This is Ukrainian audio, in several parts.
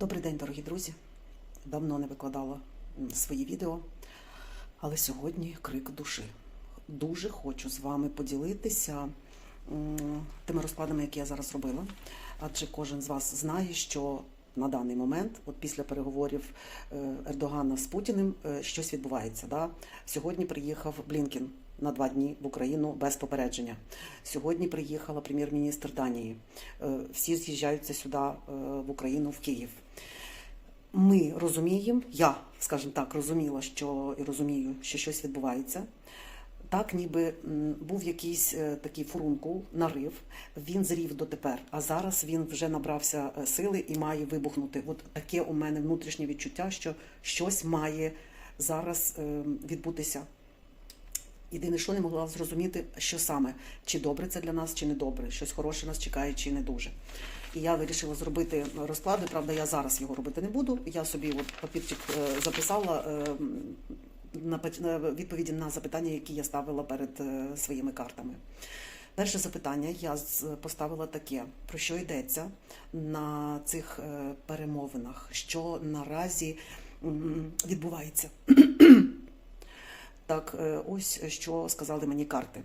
Добрий день, дорогі друзі. Давно не викладала свої відео, але сьогодні крик душі. Дуже хочу з вами поділитися тими розкладами, які я зараз робила. Адже кожен з вас знає, що на даний момент, от після переговорів е, Ердогана з Путіним, е, щось відбувається. Да? Сьогодні приїхав Блінкін на два дні в Україну без попередження. Сьогодні приїхала прем'єр-міністр Данії. Е, Всі з'їжджаються сюди е, в Україну, в Київ. Ми розуміємо, я, скажімо так, розуміла, що і розумію, що щось відбувається. Так, ніби був якийсь е, такий фурункул, нарив, він зрів дотепер, а зараз він вже набрався сили і має вибухнути. От таке у мене внутрішнє відчуття, що щось має зараз е, відбутися. Єдине, що не могла зрозуміти, що саме, чи добре це для нас, чи не добре, щось хороше нас чекає, чи не дуже. І я вирішила зробити розклади. Правда, я зараз його робити не буду. Я собі от папірчик е, записала е, на відповіді на запитання, які я ставила перед е, своїми картами. Перше запитання я поставила таке: про що йдеться на цих перемовинах, що наразі відбувається. Так, е, ось що сказали мені карти.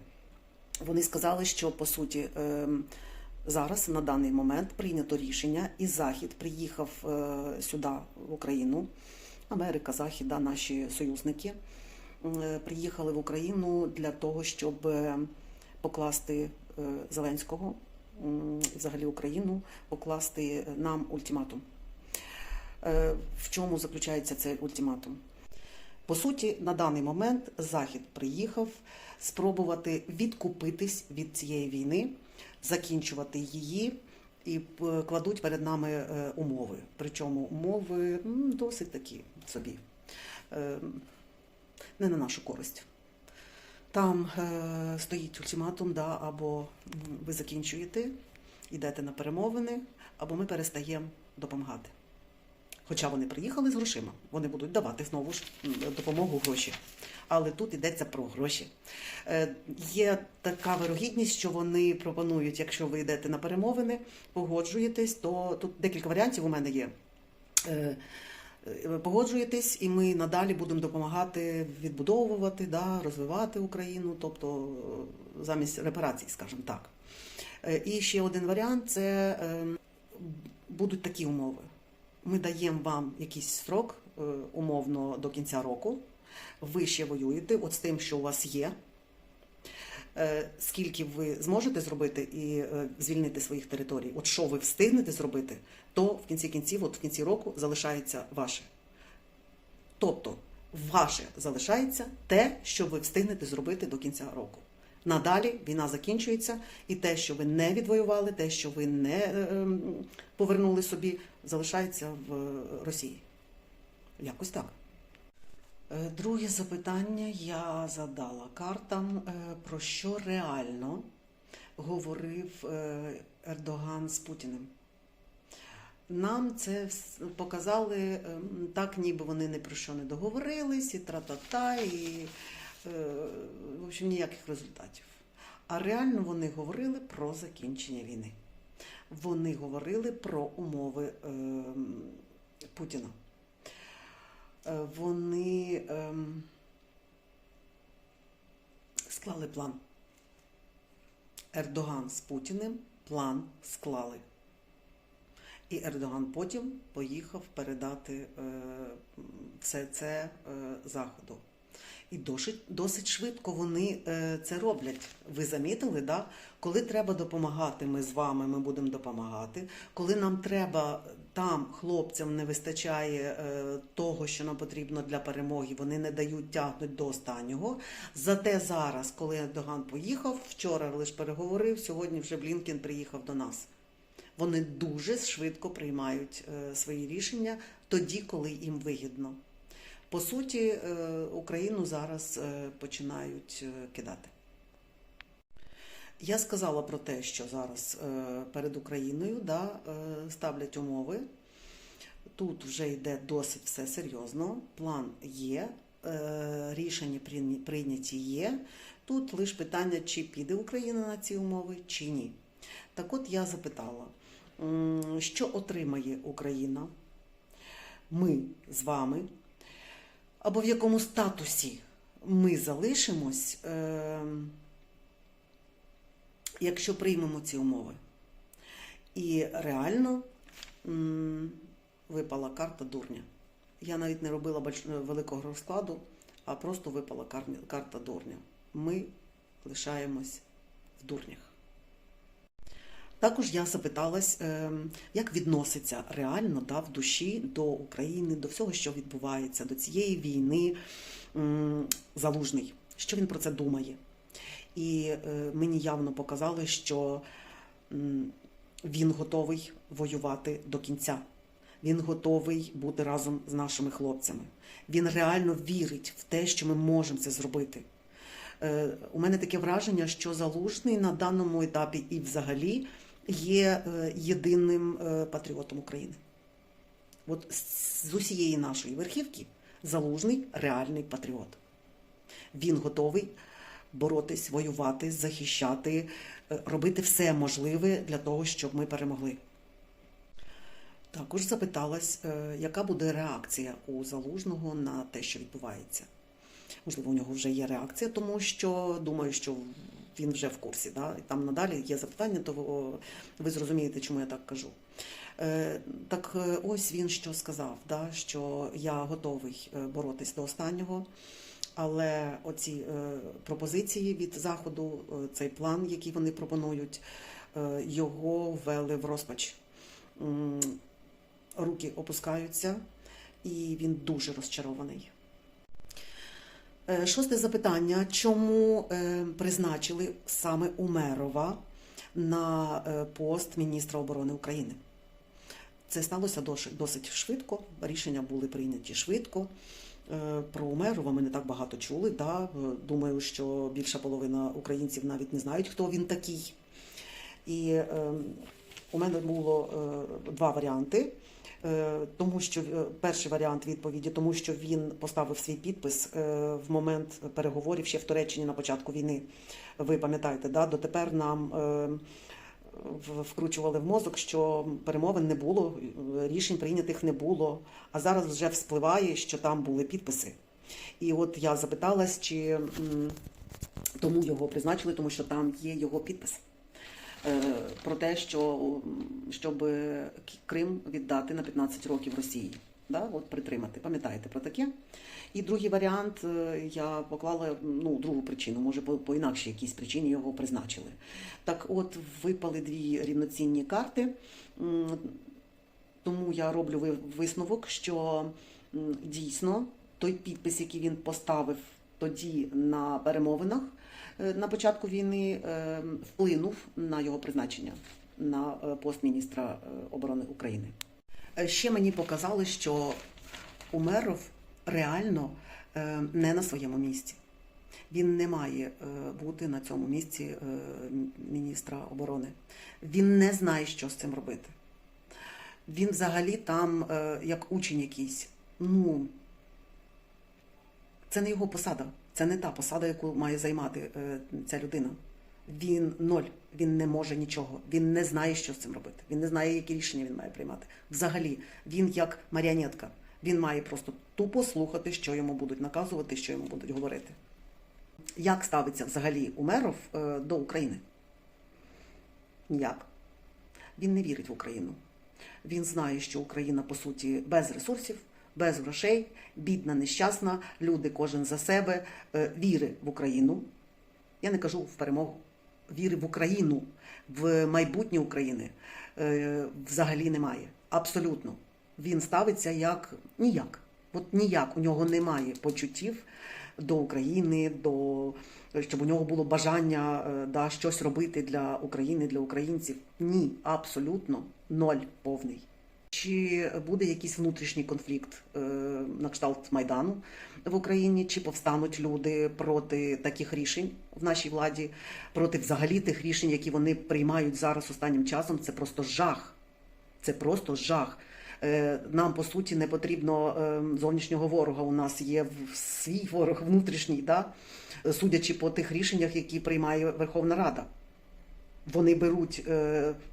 Вони сказали, що по суті ем, зараз на даний момент прийнято рішення, і Захід приїхав е, сюди, в Україну. Америка, Захід, да, наші союзники е, приїхали в Україну для того, щоб е, покласти е, Зеленського, взагалі Україну, покласти нам ультиматум. Е, В чому заключається цей ультиматум? По суті, на даний момент Захід приїхав спробувати відкупитись від цієї війни, закінчувати її і е, кладуть перед нами е, умови. Причому умови досить такі собі, Е, не на нашу користь. Там стоїть ультиматум, да, або ви закінчуєте, йдете на перемовини, або ми перестаємо допомагати. Хоча вони приїхали з грошима, вони будуть давати знову ж допомогу гроші. Але тут йдеться про гроші. Е, Є така вирогідність, що вони пропонують, якщо ви йдете на перемовини, погоджуєтесь, то тут декілька варіантів у мене є. Е, е, Погоджуєтесь, і ми надалі будемо допомагати відбудовувати, да, розвивати Україну, тобто замість репарацій, скажімо так. І ще один варіант це е, будуть такі умови. Ми даємо вам якийсь строк, е, умовно, до кінця року. Ви ще воюєте от з тим, що у вас є. Е, Скільки ви зможете зробити і е, звільнити своїх територій, от що ви встигнете зробити, то в кінці кінців, от в кінці року, залишається ваше. Тобто, ваше залишається те, що ви встигнете зробити до кінця року. Надалі війна закінчується, і те, що ви не відвоювали, те, що ви не ем, повернули собі, залишається в е, Росії. Якось так. Е, Друге запитання я задала картам, е, про що реально говорив Ердоган з Путіним. Нам це показали ем, так, ніби вони ні про що не договорились, і тра-та-та, і в общем, ніяких результатів. А реально вони говорили про закінчення війни. Вони говорили про умови ем, Путіна. Е, Вони ем, склали план. Ердоган з Путіним план склали. І Ердоган потім поїхав передати е, все це е, Заходу. І досить, досить швидко вони е, це роблять. Ви замітили, да? коли треба допомагати, ми з вами ми будемо допомагати. Коли нам треба там хлопцям не вистачає е, того, що нам потрібно для перемоги, вони не дають тягнуть до останнього. Зате зараз, коли Ердоган поїхав, вчора лише переговорив, сьогодні вже Блінкін приїхав до нас. Вони дуже швидко приймають е, свої рішення тоді, коли їм вигідно. По суті, е, Україну зараз е, починають е, кидати. Я сказала про те, що зараз перед Україною да, ставлять умови. Тут вже йде досить все серйозно. План є, рішення прийняті є. Тут лише питання, чи піде Україна на ці умови, чи ні. Так от я запитала, що отримає Україна ми з вами, або в якому статусі ми залишимось, е, якщо приймемо ці умови. І реально м, випала карта дурня. Я навіть не робила бач- великого розкладу, а просто випала кар- карта дурня. Ми лишаємось в дурнях. Також я запиталась, ем, як відноситься реально да, в душі до України, до всього, що відбувається, до цієї війни залужний, що він про це думає. І е, мені явно показали, що він готовий воювати до кінця. Він готовий бути разом з нашими хлопцями. Він реально вірить в те, що ми можемо це зробити. Е, У мене таке враження, що залужний на даному етапі і взагалі є е, єдиним е, патріотом України. От з- усієї нашої верхівки залужний реальний патріот. Він готовий боротись, воювати, захищати, е, робити все можливе для того, щоб ми перемогли. Також запиталась, яка буде реакція у залужного на те, що відбувається. Можливо, у нього вже є реакція, тому що думаю, що він вже в курсі. Да? І там надалі є запитання, то ви- зрозумієте, чому я так кажу. Е, Так е, ось він що сказав, да? що я готовий е, боротись до останнього, але оці пропозиції від Заходу, цей план, який вони пропонують, його ввели в розпач. Руки опускаються, і він дуже розчарований. Е, Шосте запитання: чому е, призначили саме Умерова на е, пост міністра оборони України? Це сталося досить, швидко. Рішення були прийняті швидко. Про Умерова ми не так багато чули. Да? Думаю, що більша половина українців навіть не знають, хто він такий. І е, у мене було е, два варіанти. Е, Тому що е, перший варіант відповіді, тому що він поставив свій підпис е, в момент переговорів ще в Туреччині на початку війни. Ви пам'ятаєте, да? дотепер нам вкручували в мозок, що перемовин не було, рішень прийнятих не було. А зараз вже вспливає, що там були підписи. І от я запиталась, чи тому його призначили, тому що там є його підпис. Е, Про те, що щоб Крим віддати на 15 років Росії, да, от притримати. Пам'ятаєте про таке? І другий варіант е, я поклала ну, другу причину, може по, по інакшій якійсь причині його призначили. Так, от випали дві рівноцінні карти. Тому я роблю ви- висновок, що дійсно той підпис, який він поставив тоді на перемовинах на початку війни, е, вплинув на його призначення на е, пост міністра е, оборони України. Е, Ще мені показали, що Умеров реально е, не на своєму місці. Він не має е, бути на цьому місці е, міністра оборони. Він не знає, що з цим робити. Він взагалі там е, як учень якийсь. Ну, це не його посада. Це не та посада, яку має займати е, ця людина. Він ноль, він не може нічого, він не знає, що з цим робити. Він не знає, які рішення він має приймати. Взагалі, він як маріонетка. Він має просто тупо слухати, що йому будуть наказувати, що йому будуть говорити. Як ставиться взагалі Умеров е, до України? Ніяк. Він не вірить в Україну. Він знає, що Україна по суті без ресурсів, без грошей, бідна, нещасна, люди кожен за себе, е, віри в Україну. Я не кажу в перемогу, віри в Україну, в майбутнє України е, взагалі немає. Абсолютно. Він ставиться як ніяк. От ніяк у нього немає почуттів до України, до щоб у нього було бажання е, да, щось робити для України, для українців. Ні, абсолютно ноль повний. Чи буде якийсь внутрішній конфлікт е, на кшталт Майдану в Україні, чи повстануть люди проти таких рішень в нашій владі, проти взагалі тих рішень, які вони приймають зараз останнім часом? Це просто жах. Це просто жах. Е, Нам по суті не потрібно е, зовнішнього ворога. У нас є свій ворог внутрішній, да? судячи по тих рішеннях, які приймає Верховна Рада. Вони беруть,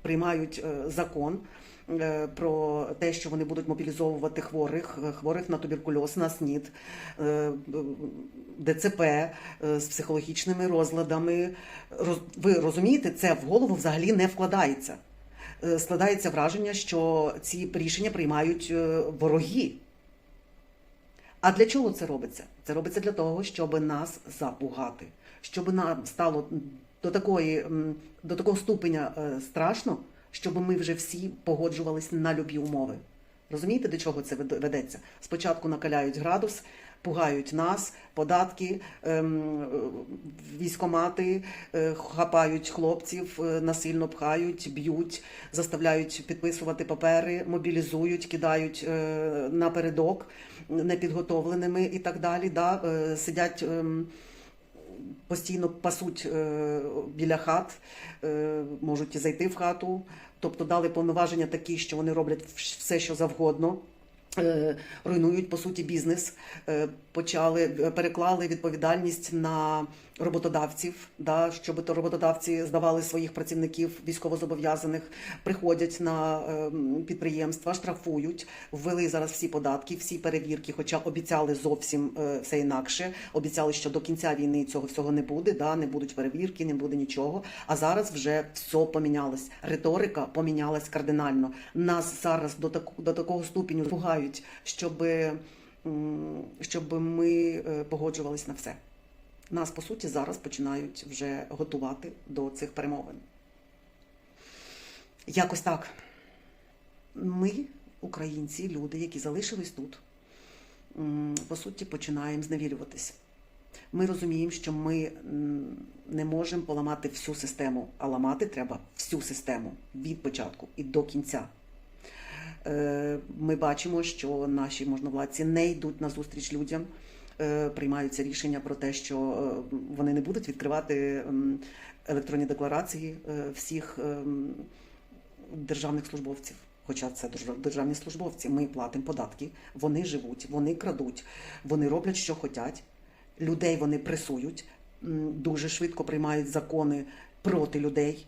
приймають закон, про те, що вони будуть мобілізовувати хворих, е, хворих на туберкульоз, на СНІД, е, ДЦП е, з психологічними розладами. Роз- Ви розумієте, це в голову взагалі не вкладається. Е, Складається враження, що ці рішення приймають е, вороги. А для чого це робиться? Це робиться для того, щоб нас запугати, щоб нам стало до такої до такого ступеня е, страшно, щоб ми вже всі погоджувались на любі умови. Розумієте, до чого це ведеться? Спочатку накаляють градус, пугають нас, податки, ем, військомати, е, хапають хлопців, е, насильно пхають, б'ють, заставляють підписувати папери, мобілізують, кидають е, напередок непідготовленими і так далі. Да? Сидять. ем, Постійно пасуть біля хат, можуть зайти в хату, тобто дали повноваження такі, що вони роблять все, що завгодно. Е, руйнують по суті бізнес, е, почали е, переклали відповідальність на роботодавців, да, щоб то роботодавці здавали своїх працівників військовозобов'язаних, приходять на е, підприємства, штрафують, ввели зараз всі податки, всі перевірки, хоча обіцяли зовсім е, все інакше. Обіцяли, що до кінця війни цього всього не буде, да, не будуть перевірки, не буде нічого. А зараз вже все помінялось. Риторика помінялась кардинально. Нас зараз до таку до такого ступеню пугають, щоб, щоб ми е, погоджувались на все. Нас, по суті, зараз починають вже готувати до цих перемовин. Якось так. Ми, українці, люди, які залишились тут, по суті, починаємо зневірюватись. Ми розуміємо, що ми не можемо поламати всю систему, а ламати треба всю систему від початку і до кінця. Е, Ми бачимо, що наші можновладці не йдуть на зустріч людям, е, приймаються рішення про те, що е, вони не будуть відкривати електронні декларації всіх державних службовців. Хоча це держав- державні службовці, ми платимо податки, вони живуть, вони крадуть, вони роблять, що хочуть. Людей вони пресують, дуже швидко приймають закони проти людей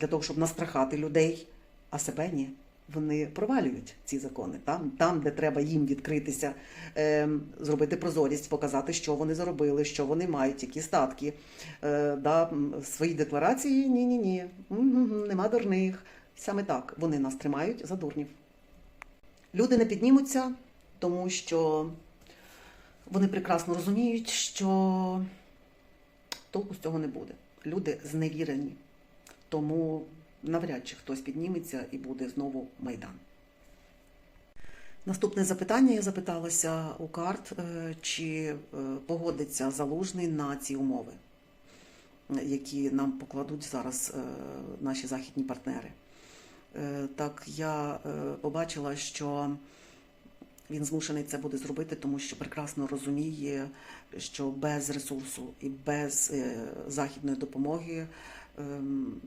для того, щоб настрахати людей, а себе ні. Вони провалюють ці закони там, там, де треба їм відкритися, ем, зробити прозорість, показати, що вони заробили, що вони мають, які статки. Е, да, свої декларації ні, ні, ні, нема дурних. Саме так вони нас тримають за дурнів. Люди не піднімуться, тому що вони прекрасно розуміють, що толку з цього не буде. Люди зневірені. Тому навряд чи хтось підніметься і буде знову майдан. Наступне запитання я запиталася у карт, е, чи е, погодиться залужний на ці умови, які нам покладуть зараз е, наші західні партнери. Так, я побачила, що він змушений це буде зробити, тому що прекрасно розуміє, що без ресурсу і без західної допомоги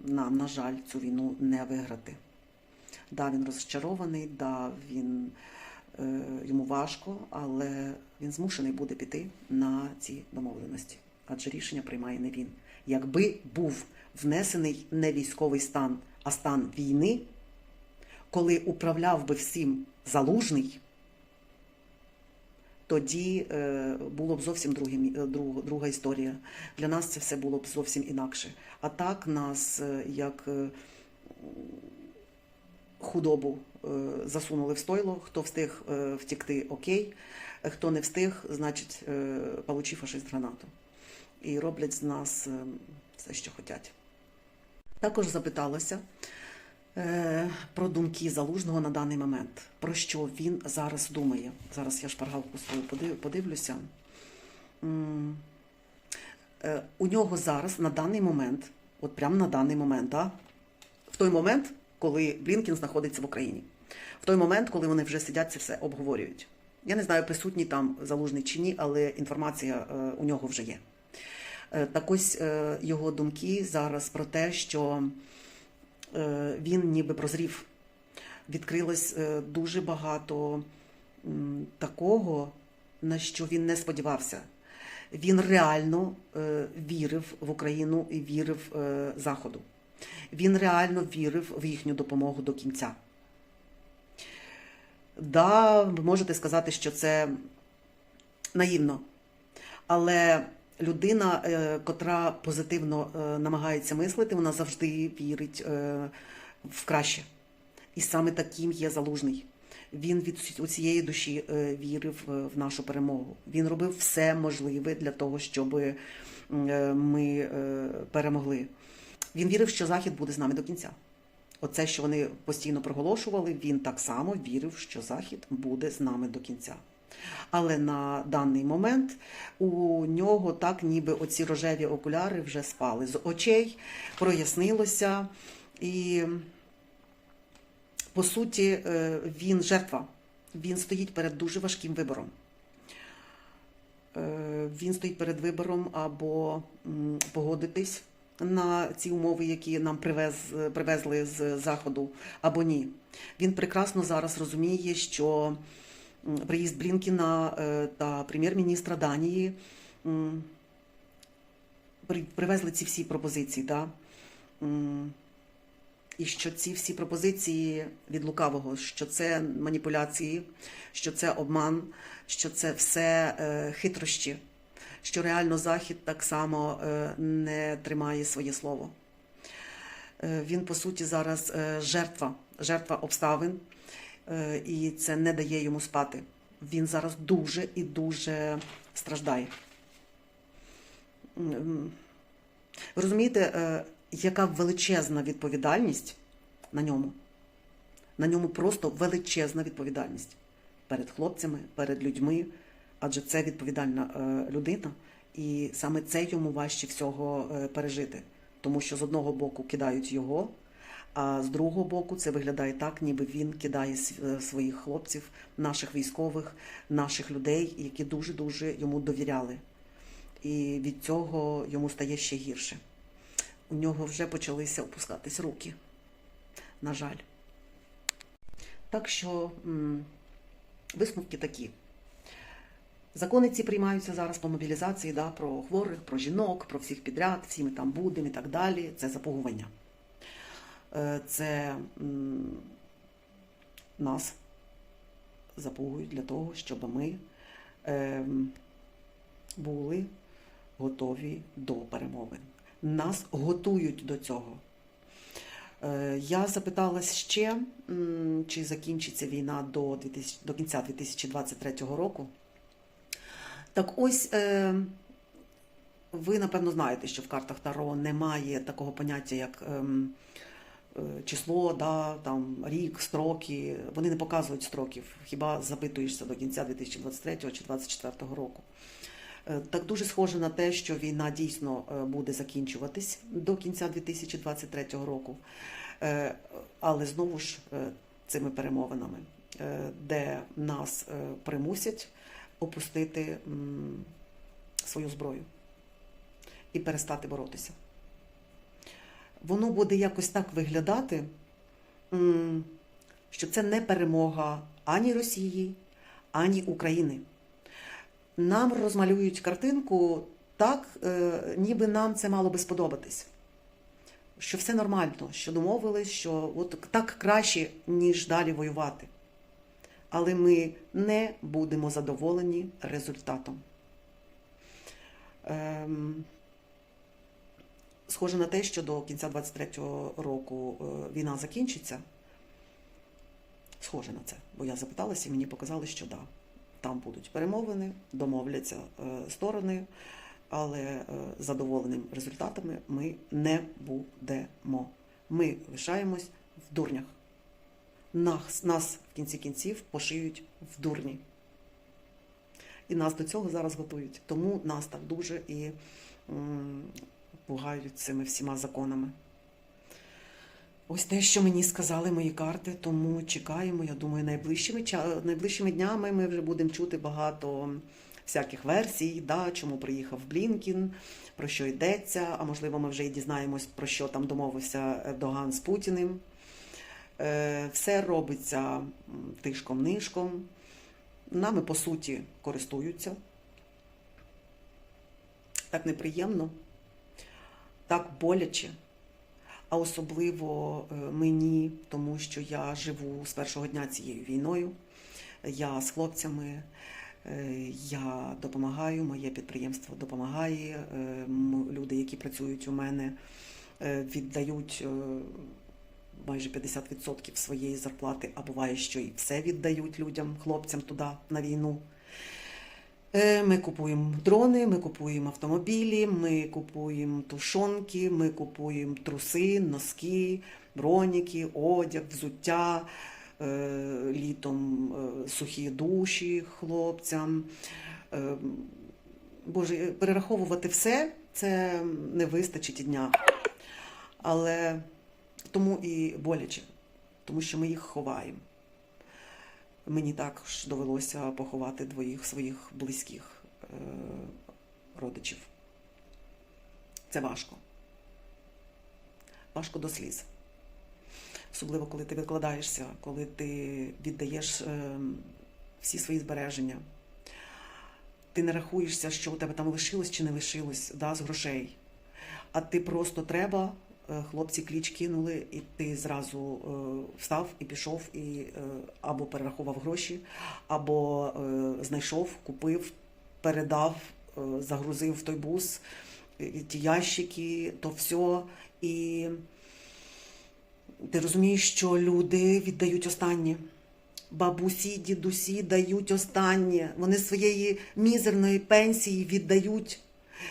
нам, на жаль, цю війну не виграти. Да, він розчарований, да, він, е, йому важко, але він змушений буде піти на ці домовленості, адже рішення приймає не він. Якби був внесений не військовий стан, а стан війни, коли управляв би всім залужний, тоді е, було б зовсім друге, е, друг- друга історія. Для нас це все було б зовсім інакше. А так нас е, як худобу засунули в стойло. Хто встиг втікти, окей. Хто не встиг, значить, получив фашист гранату. І роблять з нас все, що хочуть. Також запиталася про думки залужного на даний момент. Про що він зараз думає? Зараз я шпаргалку свою подив- подивлюся. Е, У нього зараз на даний момент, от прямо на даний момент, а, в той момент, коли Блінкін знаходиться в Україні, в той момент, коли вони вже сидять, це все обговорюють. Я не знаю, присутній там залужний чи ні, але інформація е, у нього вже є. Е, Так ось е, його думки зараз про те, що е, він ніби прозрів. Відкрилось е, дуже багато такого, на що він не сподівався. Він реально е, вірив в Україну і вірив е, Заходу. Він реально вірив в їхню допомогу до кінця. Да, ви можете сказати, що це наївно. Але людина, е, котра позитивно е, намагається мислити, вона завжди вірить е, в краще. І саме таким є залужний. Він від усієї душі вірив в нашу перемогу. Він робив все можливе для того, щоб ми перемогли. Він вірив, що Захід буде з нами до кінця. Оце, що вони постійно проголошували, він так само вірив, що Захід буде з нами до кінця. Але на даний момент у нього так, ніби оці рожеві окуляри вже спали з очей, прояснилося, і по суті е, він жертва. Він стоїть перед дуже важким вибором. Е, Він стоїть перед вибором або погодитись на ці умови, які нам привез, привезли з заходу, або ні. Він прекрасно зараз розуміє, що приїзд Блінкіна е, та прем'єр-міністра Данії привезли ці всі пропозиції. Да? І що ці всі пропозиції від лукавого, що це маніпуляції, що це обман, що це все е, хитрощі, що реально Захід так само е, не тримає своє слово. Він, по суті, зараз жертва, жертва обставин, і це не дає йому спати. Він зараз дуже і дуже страждає. Ви розумієте, е, яка величезна відповідальність на ньому? На ньому просто величезна відповідальність перед хлопцями, перед людьми, адже це відповідальна е, людина, і саме це йому важче всього е, пережити. Тому що з одного боку кидають його, а з другого боку це виглядає так, ніби він кидає е, своїх хлопців, наших військових, наших людей, які дуже-дуже йому довіряли. І від цього йому стає ще гірше. У нього вже почалися опускатись руки. На жаль. Так що висновки такі. Закони ці приймаються зараз по мобілізації, да, про хворих, про жінок, про всіх підряд, всі ми там будемо і так далі. Це запугування. Е, Це нас запугують для того, щоб ми ем, були готові до перемовин. Нас готують до цього. Е, Я запиталась ще, чи закінчиться війна до, 2000, до кінця 2023 року. Так ось, е, ви напевно знаєте, що в картах Таро немає такого поняття, як ем, число, да, там, рік, строки. Вони не показують строків. Хіба запитуєшся до кінця 2023 чи 2024 року. Е, Так дуже схоже на те, що війна дійсно е, буде закінчуватись до кінця 2023 року. Е, Але знову ж е, цими перемовинами, е, де нас е, примусять опустити свою зброю і перестати боротися. Воно буде якось так виглядати, що це не перемога ані Росії, ані України нам розмалюють картинку так, е, ніби нам це мало би сподобатись. Що все нормально, що домовились, що от так краще, ніж далі воювати. Але ми не будемо задоволені результатом. Ем, схоже на те, що до кінця 23-го року е, війна закінчиться. Схоже на це, бо я запиталася і мені показали, що да, там будуть перемовини, домовляться е, сторони, але е, задоволеним результатами ми не будемо. Ми лишаємось в дурнях. Нас, нас в кінці кінців пошиють в дурні. І нас до цього зараз готують. Тому нас так дуже і пугають цими всіма законами. Ось те, що мені сказали мої карти, тому чекаємо. Я думаю, найближчими найближчими днями ми вже будемо чути багато всяких версій, да, чому приїхав Блінкін, про що йдеться. А можливо, ми вже і дізнаємось, про що там домовився Ердоган з Путіним. Е, Все робиться тишком-нишком. Нами, по суті, користуються. Так неприємно, так боляче а особливо е, мені, тому що я живу з першого дня цією війною. Я з хлопцями, е, я допомагаю, моє підприємство допомагає. е, Люди, які працюють у мене, віддають майже 50% своєї зарплати, а буває, що і все віддають людям, хлопцям туди на війну. Е, Ми купуємо дрони, ми купуємо автомобілі, ми купуємо тушонки, ми купуємо труси, носки, броніки, одяг, взуття, е, літом е, сухі душі хлопцям. Боже, перераховувати все це не вистачить дня. Але тому і боляче, тому що ми їх ховаємо. Мені також довелося поховати двоїх своїх близьких е, родичів. Це важко. Важко до сліз. Особливо, коли ти викладаєшся, коли ти віддаєш е, всі свої збереження. Ти не рахуєшся, що у тебе там лишилось чи не лишилось да, з грошей. А ти просто треба, хлопці кліч кинули, і ти зразу е, встав і пішов, і е, або перерахував гроші, або е, знайшов, купив, передав, е, загрузив в той бус, е, ті ящики, то все. І ти розумієш, що люди віддають останнє. Бабусі, дідусі дають останнє. Вони своєї мізерної пенсії віддають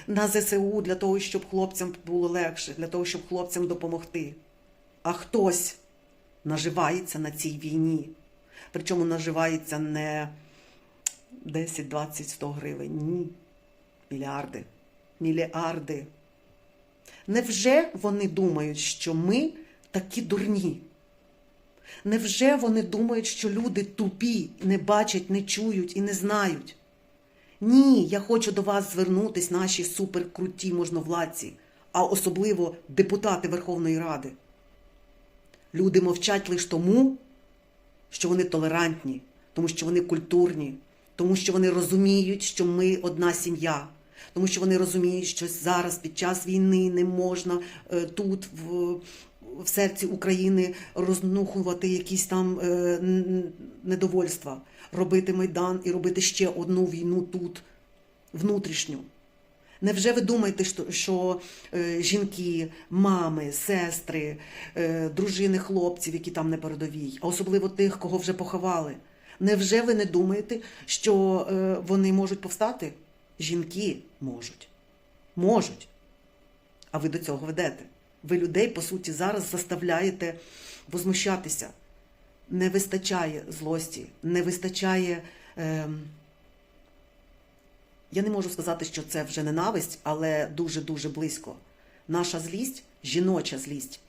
на ЗСУ для того, щоб хлопцям було легше, для того, щоб хлопцям допомогти. А хтось наживається на цій війні. Причому наживається не 10, 20, 100 гривень. Ні. Мільярди. Мільярди. Невже вони думають, що ми такі дурні? Невже вони думають, що люди тупі, не бачать, не чують і не знають? Ні, я хочу до вас звернутись, наші суперкруті можновладці, а особливо депутати Верховної Ради. Люди мовчать лише тому, що вони толерантні, тому що вони культурні, тому що вони розуміють, що ми одна сім'я, тому що вони розуміють, що зараз під час війни не можна е, тут, в, в серці України, рознухувати якісь там е, недовольства, робити майдан і робити ще одну війну тут, внутрішню. Невже ви думаєте, що, е, жінки, мами, сестри, е, дружини хлопців, які там на передовій, а особливо тих, кого вже поховали? Невже ви не думаєте, що вони можуть повстати? Жінки можуть. Можуть. А ви до цього ведете. Ви людей, по суті, зараз заставляєте возмущатися. Не вистачає злості, не вистачає. ем, я не можу сказати, що це вже ненависть, але дуже-дуже близько. Наша злість, жіноча злість,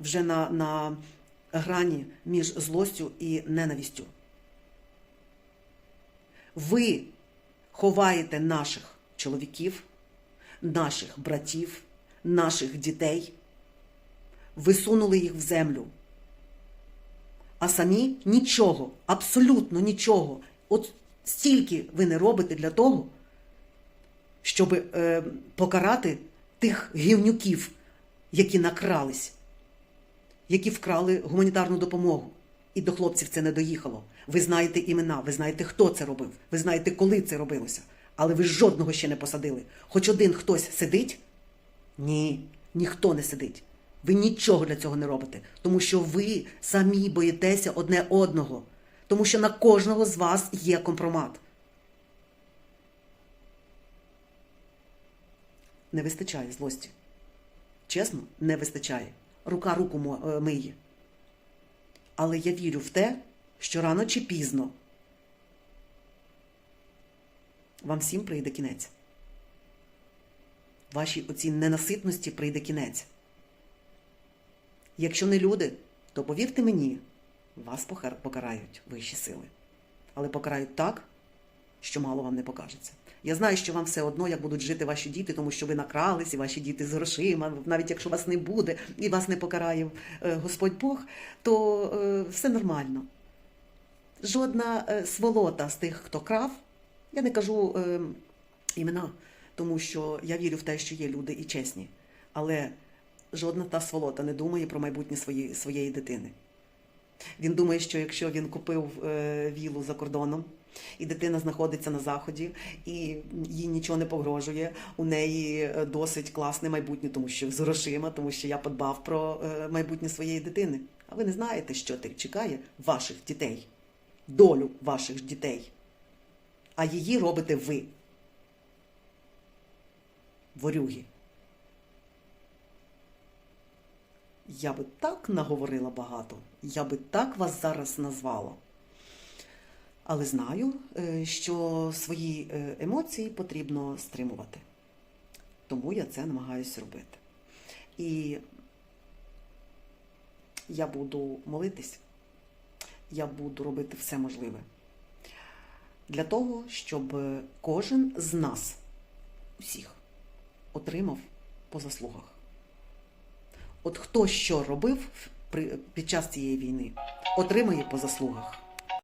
вже на, на грані між злостю і ненавистю. Ви ховаєте наших чоловіків, наших братів, наших дітей, висунули їх в землю. А самі нічого, абсолютно нічого. От стільки ви не робите для того, щоб е, покарати тих гівнюків, які накрались, які вкрали гуманітарну допомогу. І до хлопців це не доїхало. Ви знаєте імена, ви знаєте, хто це робив, ви знаєте, коли це робилося. Але ви жодного ще не посадили. Хоч один хтось сидить? Ні, ніхто не сидить. Ви нічого для цього не робите, тому що ви самі боїтеся одне одного, тому що на кожного з вас є компромат. Не вистачає злості. Чесно, не вистачає. Рука руку е, миє. Але я вірю в те, що рано чи пізно вам всім прийде кінець. Вашій оцій ненаситності прийде кінець. Якщо не люди, то повірте мені, вас покарають вищі сили. Але покарають так, що мало вам не покажеться. Я знаю, що вам все одно, як будуть жити ваші діти, тому що ви накрались, і ваші діти з грошима, навіть якщо вас не буде і вас не покарає е, Господь Бог, то е, все нормально. Жодна е, сволота з тих, хто крав, я не кажу е, імена, тому що я вірю в те, що є люди і чесні. Але жодна та сволота не думає про майбутнє свої, своєї дитини. Він думає, що якщо він купив е, вілу за кордоном, і дитина знаходиться на заході, і їй нічого не погрожує. У неї е, досить класне майбутнє, тому що з грошима, тому що я подбав про е, майбутнє своєї дитини. А ви не знаєте, що так чекає ваших дітей, долю ваших дітей. А її робите ви. Ворюги. Я би так наговорила багато, я би так вас зараз назвала. Але знаю, е, що свої е, емоції потрібно стримувати. Тому я це намагаюся робити. І я буду молитись, я буду робити все можливе для того, щоб кожен з нас, усіх, отримав по заслугах. От хто що робив при- під час цієї війни, отримає по заслугах.